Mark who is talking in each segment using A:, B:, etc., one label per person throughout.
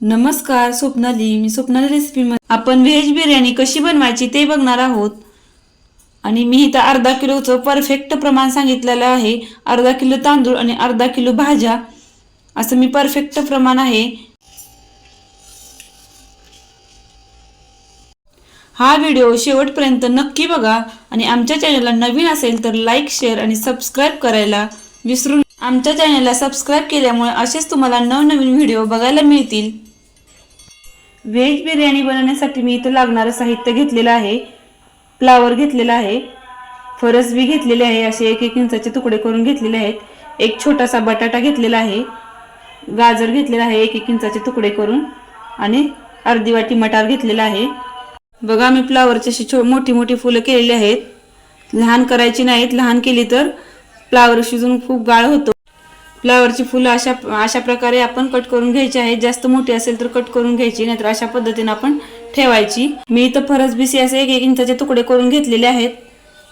A: नमस्कार स्वप्नाली. मी स्वप्नाली रेसिपी आपण व्हेज बिर्याणी कशी बनवायची ते बघणार आहोत. आणि मी इथं अर्धा किलोचं परफेक्ट प्रमाण सांगितलेलं आहे. अर्धा किलो तांदूळ आणि अर्धा किलो भाज्या. असं मी परफेक्ट प्रमाण आहे. हा व्हिडिओ शेवटपर्यंत नक्की बघा. आणि आमच्या चॅनलला नवीन असेल तर लाईक शेअर आणि सबस्क्राईब करायला विसरू आमच्या चॅनलला सबस्क्राईब केल्यामुळे असेच तुम्हाला नवनवीन व्हिडिओ बघायला मिळतील. व्हेज बिर्याणी बनवण्यासाठी मी इथं लागणारं साहित्य घेतलेलं आहे. फ्लावर घेतलेला आहे. फरसबी घेतलेले आहे. असे एक एक इंचाचे तुकडे करून घेतलेले आहेत. एक छोटासा बटाटा घेतलेला आहे. गाजर घेतलेला आहे. एक एक इंचाचे तुकडे करून. आणि अर्धी वाटी मटार घेतलेला आहे. बघा मी फ्लावरची अशी छो मोठी मोठी फुलं केलेली आहेत. लहान करायची नाहीत. लहान केली तर फ्लावर शिजून खूप गाळ होतो. फ्लावरची फुलं अशा अशा प्रकारे आपण कट करून घ्यायची आहेत जास्त मोठी असेल तर कट करून घ्यायची नाहीतर अशा पद्धतीने आपण ठेवायची. मी इथं फरस बिसी असे एक एक इंचाचे तुकडे करून घेतलेले आहेत.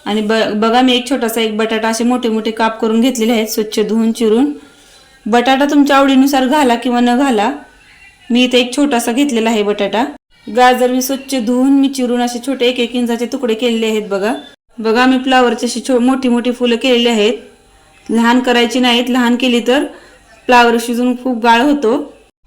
A: आणि ब बघा मी एक छोटासा एक बटाटा असे मोठे मोठे काप करून घेतलेले आहेत स्वच्छ धुवून चिरून. बटाटा तुमच्या आवडीनुसार घाला किंवा न घाला. मी इथे एक छोटासा घेतलेला आहे बटाटा. गाजर मी स्वच्छ धुवून मी चिरून असे छोटे एक एक इंचाचे तुकडे केलेले आहेत बघा. बघा मी फ्लावरचे अशी छो मोठी मोठी फुलं केलेली आहेत. लहान करायची नाहीत लहान केली तर फ्लावर शिजून खूप गाळ होतो.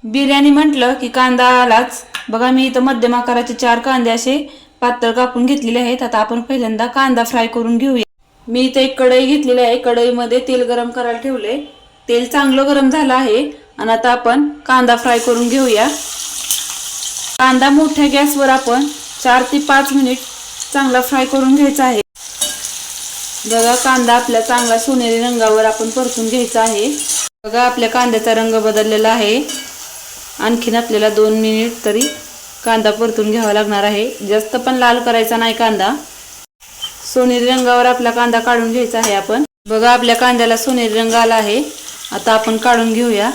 A: बिर्याणी म्हटलं की कांदा आलाच. बघा मी इथं मध्यम आकाराचे चार कांदे असे पातळ कापून घेतलेले आहेत. आता आपण पहिल्यांदा कांदा फ्राय करून घेऊया. मी इथं एक कढई घेतलेली आहे. कढईमध्ये तेल गरम करायला ठेवले तेल चांगलं गरम झालं आहे आणि आता आपण कांदा फ्राय करून घेऊया. कांदा मोठ्या गॅसवर आपण चार ते पाच मिनिट चांगला फ्राय करून घ्यायचा आहे. बघा कांदा आपल्या चांगला सोनेरी रंगावर आपण परतून घ्यायचा आहे. बघा आपल्या कांद्याचा रंग बदललेला आहे. आणखीन आपल्याला दोन मिनिट तरी कांदा परतून घ्यावा लागणार आहे. जास्त पण लाल करायचा नाही कांदा. सोनेरी रंगावर आपला कांदा काढून घ्यायचा आहे आपण. बघा आपल्या कांद्याला सोनेरी रंग आला आहे. आता आपण काढून घेऊया.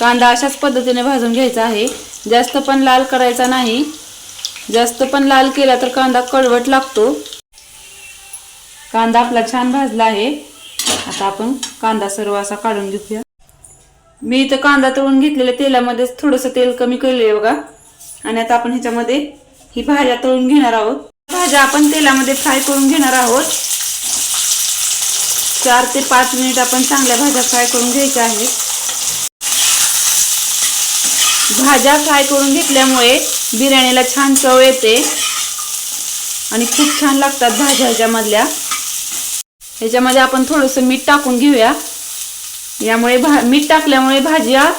A: कांदा अशाच पद्धतीने भाजून घ्यायचा आहे. जास्त पण लाल करायचा नाही. जास्त पण लाल केला तर कांदा कडवट लागतो. कांदा आपला छान भाजला आहे. आता आपण कांदा सर्व असा काढून घेऊया. मी इथं कांदा तळून घेतलेल्या तेलामध्येच थोडंसं तेल कमी केले बघा. आणि आता आपण ह्याच्यामध्ये ही भाज्या तळून घेणार आहोत. भाज्या आपण तेलामध्ये फ्राय करून घेणार आहोत. चार ते पाच मिनिट आपण चांगल्या भाज्या फ्राय करून घ्यायच्या आहेत. भाज्या फ्राय करून घेतल्यामुळे बिर्याणीला छान चव येते. आणि खूप छान लागतात भाज्या ह्याच्यामधल्या. ह्याच्यामध्ये आपण थोडंसं मीठ टाकून घेऊया. यामुळे भा मीठ टाकल्यामुळे भाज्या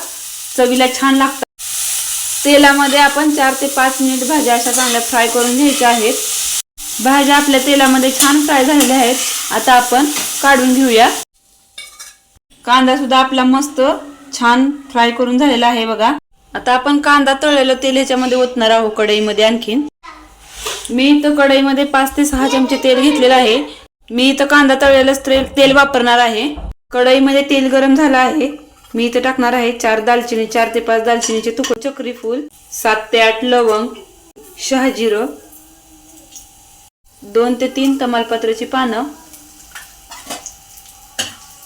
A: चवीला छान लागतात. तेलामध्ये आपण चार ते पाच मिनिट भाज्या अशा चांगल्या फ्राय करून घ्यायच्या आहेत. भाज्या आपल्या तेलामध्ये छान फ्राय झालेल्या आहेत. आता आपण काढून घेऊया. कांदा सुद्धा आपला मस्त छान फ्राय करून झालेला आहे बघा. आता आपण कांदा तळलेलं तेल ह्याच्यामध्ये ओतणार आहोत कढईमध्ये आणखीन. मी इथं कढईमध्ये पाच ते सहा चमचे तेल घेतलेलं आहे. मी इथं कांदा तळलेलंच तेल तेल वापरणार आहे. कढईमध्ये तेल गरम झालं आहे. मी इथं टाकणार आहे चार दालचिनी चार ते पाच दालचिनीचे तुकड. चक्री फूल सात ते आठ लवंग शहाजिरं दोन ते तीन तमालपत्राची पानं.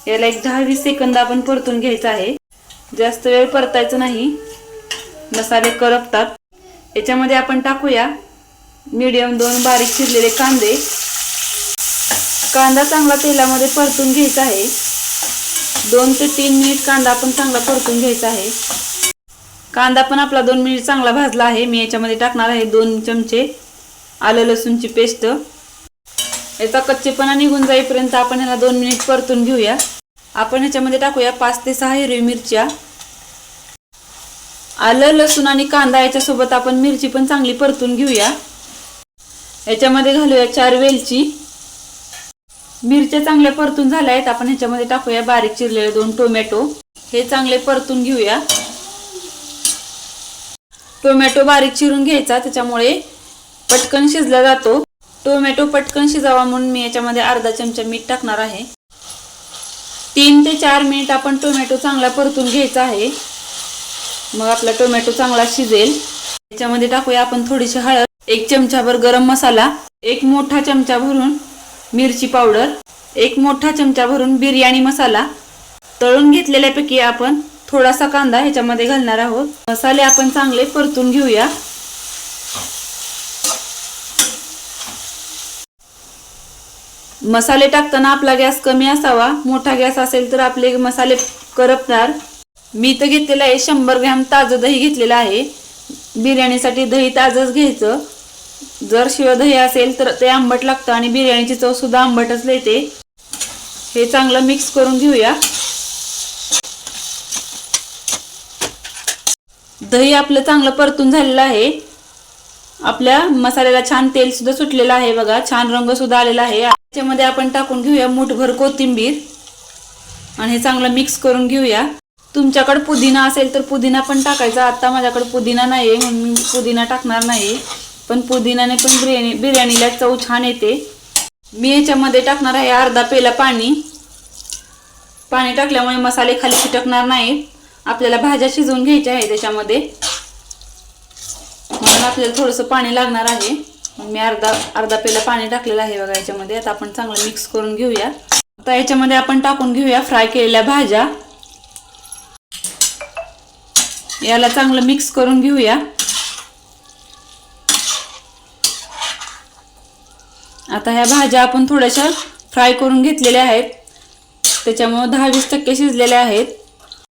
A: याला एक दहा वीस सेकंद आपण परतून घ्यायचं आहे. जास्त वेळ परतायचं नाही. मसाले करपतात. याच्यामध्ये आपण टाकूया. मीडियम दोन बारीक चिरलेले कांदे. कांदा चांगला तेलामध्ये परतून घ्यायचा आहे. दोन ते तीन मिनिट कांदा आपण चांगला परतून घ्यायचा आहे. कांदा पण आपला दोन मिनिट चांगला भाजला आहे. मी याच्यामध्ये टाकणार आहे दोन चमचे आलं लसूणची पेस्ट. याचा कच्चेपणा निघून जाईपर्यंत आपण ह्याला दोन मिनिट परतून घेऊया. आपण ह्याच्यामध्ये टाकूया पाच ते सहा हिरवी मिरच्या. आलं लसूण आणि कांदा याच्यासोबत आपण मिरची पण चांगली परतून घेऊया. याच्यामध्ये घालूया चार वेलची. मिरच्या चांगल्या परतून झाल्या आहेत आपण ह्याच्यामध्ये टाकूया बारीक चिरलेले दोन टोमॅटो. हे चांगले परतून घेऊया. टोमॅटो बारीक चिरून घ्यायचा त्याच्यामुळे पटकन शिजला जातो. टोमॅटो पटकन शिजावा म्हणून मी याच्यामध्ये अर्धा चमचा मीठ टाकणार आहे. तीन ते चार मिनिट आपण टोमॅटो चांगला परतून घ्यायचा आहे. मग आपला टोमॅटो चांगला शिजेल. याच्यामध्ये टाकूया आपण थोडीशी हळद एक चमचाभर गरम मसाला एक मोठा चमचा भरून मिरची पावडर एक मोठा चमचा भरून बिर्याणी मसाला तळून घेतलेल्यापैकी आपण थोडासा कांदा ह्याच्यामध्ये घालणार आहोत. मसाले आपण चांगले परतून घेऊया. मसाले टाकताना आपला गॅस कमी असावा. मोठा गॅस असेल तर आपले मसाले करपणार. मी तर घेतलेलं आहे शंभर ग्रॅम ताजं दही घेतलेलं आहे. बिर्याणीसाठी दही ताजंच घ्यायचं. जर शिवाय दही असेल तर ते आंबट लागतं आणि बिर्याणीची चव सुद्धा आंबटच येते हे चांगलं मिक्स करून घेऊया. दही आपलं चांगलं परतून झालेलं आहे. आपल्या मसाल्याला छान तेल सुद्धा सुटलेलं आहे बघा. छान रंग सुद्धा आलेला आहे. त्याच्यामध्ये आपण टाकून घेऊया मुठभर कोथिंबीर. आणि हे चांगलं मिक्स करून घेऊया. तुमच्याकडे पुदिना असेल तर पुदिना पण टाकायचा. आता माझ्याकडे पुदिना नाही आहे म्हणून मी पुदिना टाकणार नाही पण पुदिन्याने पण बिर्याणी बिर्याणीला चव छान येते. मी याच्यामध्ये टाकणार आहे अर्धा पेला पाणी. पाणी टाकल्यामुळे मसाले खाली चिटकणार नाहीत. आपल्याला भाज्या शिजवून घ्यायच्या आहे त्याच्यामध्ये. म्हणून आपल्याला थोडंसं पाणी लागणार आहे. मी अर्धा अर्धा पेला पाणी टाकलेलं आहे बघा याच्यामध्ये. आता आपण चांगलं मिक्स करून घेऊया. आता याच्यामध्ये आपण टाकून घेऊया फ्राय केलेल्या भाज्या. याला चांगलं मिक्स करून घेऊया. आता ह्या भाज्या आपण थोड्याशा फ्राय करून घेतलेल्या आहेत. त्याच्यामुळं दहा वीस टक्के शिजलेल्या आहेत.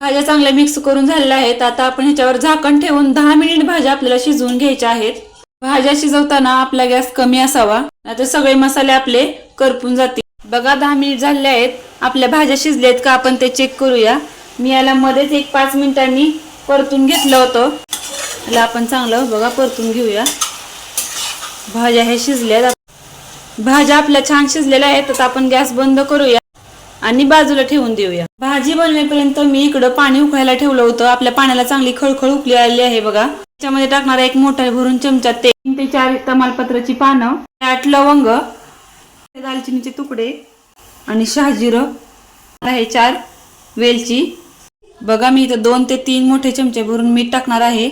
A: भाज्या चांगल्या मिक्स करून झालेल्या आहेत. आता आपण ह्याच्यावर झाकण ठेवून दहा मिनिट भाज्या आपल्याला शिजवून घ्यायच्या आहेत. भाज्या शिजवताना आपला गॅस कमी असावा नाहीतर सगळे मसाले आपले करपून जातील. बघा दहा मिनिट झाले आहेत. आपल्या भाज्या शिजल्यात का आपण ते चेक करूया. मी याला मध्येच एक पाच मिनिटांनी परतून घेतलं होतं. याला आपण चांगलं बघा परतून घेऊया. भाज्या ह्या शिजल्यात भाज्या आपल्या छान शिजलेल्या आहेत तर आपण गॅस बंद करूया आणि बाजूला ठेवून देऊया. भाजी बनवेपर्यंत मी इकडं पाणी उकळायला ठेवलं होतं. आपल्या पाण्याला चांगली खळखळ उकळी आलेली आहे बघा. त्याच्यामध्ये टाकणारा एक मोठा भरून चमचा तीन ते चार तमालपत्राची पानं आठ लवंग दालचिनीचे तुकडे आणि शहाजिरं. आहे चार वेलची. बघा मी इथं दोन ते तीन मोठे चमचे भरून मीठ टाकणार आहे.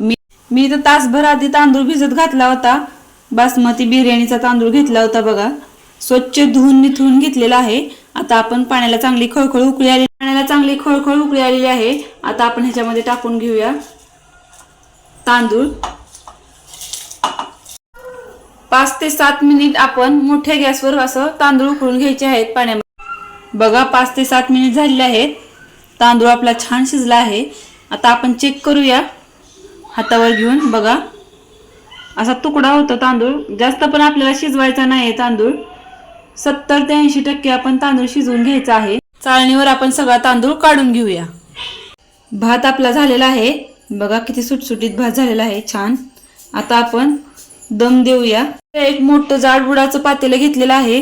A: मी मी इथं तासभर आधी तांदूळ भिजत घातला होता. बासमती बिर्याणीचा तांदूळ घेतला होता बघा. स्वच्छ धुवून निथळून घेतलेला आहे. आता आपण पाण्याला चांगली खळखळ उकळी आली पाण्याला चांगली खळखळ उकळी आलेली आहे. आता आपण ह्याच्यामध्ये टाकून घेऊया तांदूळ. पाच ते सात मिनिट आपण मोठ्या गॅसवर असं तांदूळ उकळून घ्यायचे आहेत पाण्यामध्ये. बघा पाच ते सात मिनिट झालेले आहेत. तांदूळ आपला छान शिजला आहे. आता आपण चेक करूया. हातावर घेऊन बघा. असा तुकडा होता तांदूळ. जास्त पण आपल्याला शिजवायचा नाही तांदूळ. सत्तर ते ऐंशी टक्के आपण तांदूळ शिजवून घ्यायचा आहे. चाळणीवर आपण सगळा तांदूळ काढून घेऊया. भात आपला झालेला आहे. बघा किती सुटसुटीत भात झालेला आहे. छान. आता आपण दम देऊया. एक मोठं जाड बुडाचं पातेलं घेतलेलं आहे.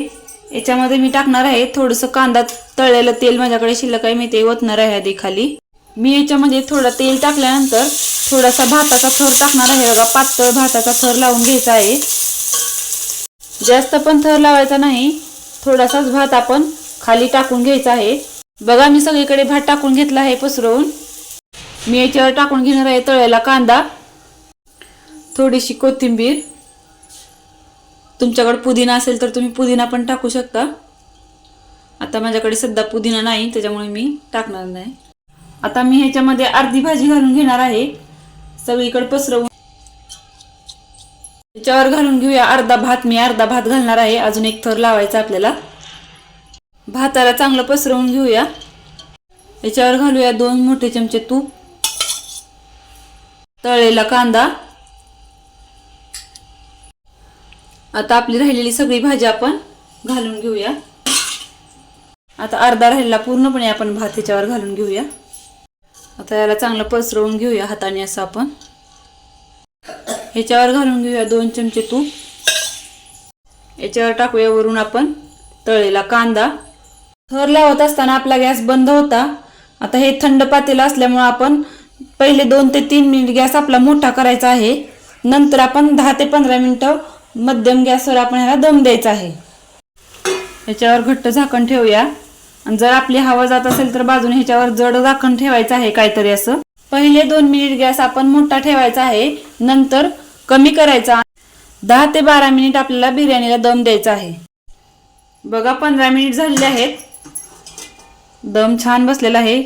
A: याच्यामध्ये मी टाकणार आहे. थोडंसं कांदा तळलेलं तेल माझ्याकडे शिल्लक आहे. मी ते ओतणार आहे आधी खाली. मी याच्यामध्ये थोडं तेल टाकल्यानंतर थोडासा भाताचा थर टाकणार आहे. बघा पातळ भाताचा थर लावून घ्यायचा आहे. जास्त पण थर लावायचा नाही. थोडासाच भात आपण खाली टाकून घ्यायचा आहे. बघा मी सगळीकडे भात टाकून घेतला आहे पसरवून. मी याच्यावर टाकून घेणार आहे तळ्याला कांदा. थोडीशी कोथिंबीर. तुमच्याकडे पुदिना असेल तर तुम्ही पुदिना पण टाकू शकता. आता माझ्याकडे सध्या पुदिना नाही त्याच्यामुळे मी टाकणार नाही. आता मी ह्याच्यामध्ये अर्धी भाजी घालून घेणार आहे. सगळीकडे पसरवून. त्याच्यावर घालून घेऊया अर्धा भात. मी अर्धा भात घालणार आहे. अजून एक थर लावायचा आपल्याला. भाताला चांगलं पसरवून घेऊया. याच्यावर घालूया दोन मोठे चमचे तूप. तळलेला कांदा. आता आपली राहिलेली सगळी भाजी आपण घालून घेऊया. आता अर्धा राहिलेला पूर्णपणे आपण भात ह्याच्यावर घालून घेऊया. आता याला चांगलं पसरवून घेऊया हाताने असं आपण. ह्याच्यावर घालून घेऊया दोन चमचे तूप. याच्यावर टाकूया वरून आपण तळलेला कांदा. थर लावत असताना आपला गॅस बंद होता. आता हे थंड पातेलं असल्यामुळं आपण पहिले दोन ते तीन मिनिट गॅस आपला मोठा करायचा आहे. नंतर आपण दहा ते पंधरा मिनिटं मध्यम गॅसवर आपण ह्याला दम द्यायचा आहे. ह्याच्यावर घट्ट झाकण ठेवूया. आणि जर आपली हवा जात असेल तर बाजूने ह्याच्यावर जड झाकण ठेवायचं आहे काहीतरी असं. पहिले दोन मिनिट गॅस आपण मोठा ठेवायचा आहे. नंतर कमी करायचा. दहा ते बारा मिनिट आपल्याला बिर्याणीला दम द्यायचा आहे. बघा पंधरा मिनिट झालेले आहेत. दम छान बसलेला आहे.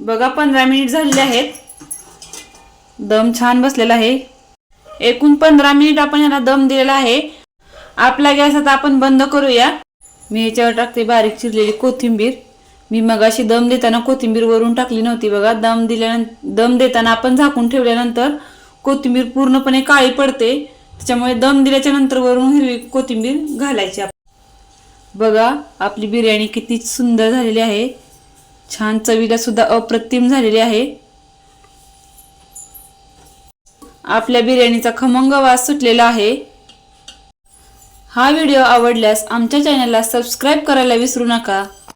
A: बघा पंधरा मिनिट झालेले आहेत. दम छान बसलेला आहे. एकूण पंधरा मिनिट आपण याला दम दिलेला आहे. आपला गॅस आता आपण बंद करूया. मी ह्याच्यावर टाकते बारीक चिरलेली कोथिंबीर. मी मगाशी दम देताना कोथिंबीर वरून टाकली नव्हती बघा. दम दिल्यानंतर दम देताना आपण झाकून ठेवल्यानंतर कोथिंबीर पूर्णपणे काळी पडते. त्याच्यामुळे दम दिल्याच्या नंतर वरून हिरवी कोथिंबीर घालायची बघा आपली बिर्याणी किती सुंदर झालेली आहे. छान चवीला सुद्धा अप्रतिम झालेली आहे. आपल्या बिर्याणीचा खमंग वास सुटलेला आहे. हा व्हिडिओ आवडल्यास आमच्या चॅनलला सबस्क्राईब करायला विसरू नका.